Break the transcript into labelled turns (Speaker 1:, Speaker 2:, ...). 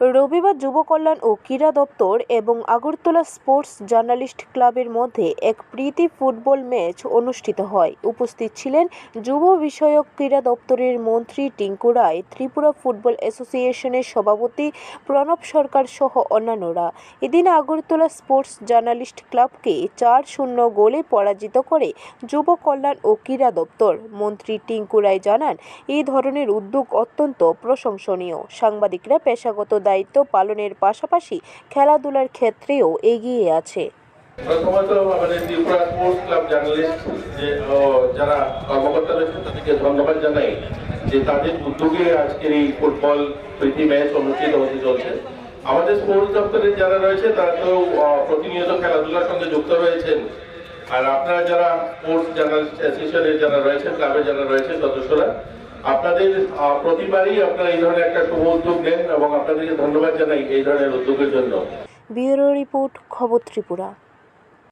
Speaker 1: রবিবার যুব কল্যাণ ও ক্রীড়া দপ্তর এবং আগরতলা স্পোর্টস জার্নালিস্ট ক্লাবের মধ্যে এক প্রীতি ফুটবল ম্যাচ অনুষ্ঠিত হয়। উপস্থিত ছিলেন যুব বিষয়ক ক্রীড়া দপ্তরের মন্ত্রী টিঙ্কু রায়, ত্রিপুরা ফুটবল অ্যাসোসিয়েশনের সভাপতি প্রণব সরকার সহ অন্যান্যরা। এদিন আগরতলা স্পোর্টস জার্নালিস্ট ক্লাবকে চার শূন্য গোলে পরাজিত করে যুব কল্যাণ ও ক্রীড়া দপ্তর। মন্ত্রী টিঙ্কু রায় জানান, এই ধরনের উদ্যোগ অত্যন্ত প্রশংসনীয়। সাংবাদিকরা পেশাগত দায়িত্ব পালনের পাশাপাশি খেলাধুলার ক্ষেত্রেও এগিয়ে আছে।
Speaker 2: প্রথমত আমাদের ত্রিপুরা স্পোর্টস ক্লাব জার্নালিস্ট যে যারা কর্মকর্তা রয়েছেন তাদেরকে ধন্যবাদ জানাই যে তাদের উদ্যোগে আজকের এই ফুটবল প্রীতি ম্যাচ অনুষ্ঠিত হতে চলছে। আমাদের স্পোর্টস দপ্তরের যারা রয়েছে তারা তো প্রতিনিয়ত খেলাধুলার সঙ্গে যুক্ত রয়েছেন। আর আপনারা যারা স্পোর্টস জার্নালিস্ট অ্যাসোসিয়েশনের যারা রয়েছেন, ক্লাবের যারা রয়েছেন সদস্যরা আপনাদের প্রতিবারই আপনারা এই ধরনের একটা শুভ উদ্যোগ নেন এবং আপনাদেরকে ধন্যবাদ জানাই এই ধরনের উদ্যোগের জন্য।
Speaker 1: ব্যুরো রিপোর্ট, খবর ত্রিপুরা।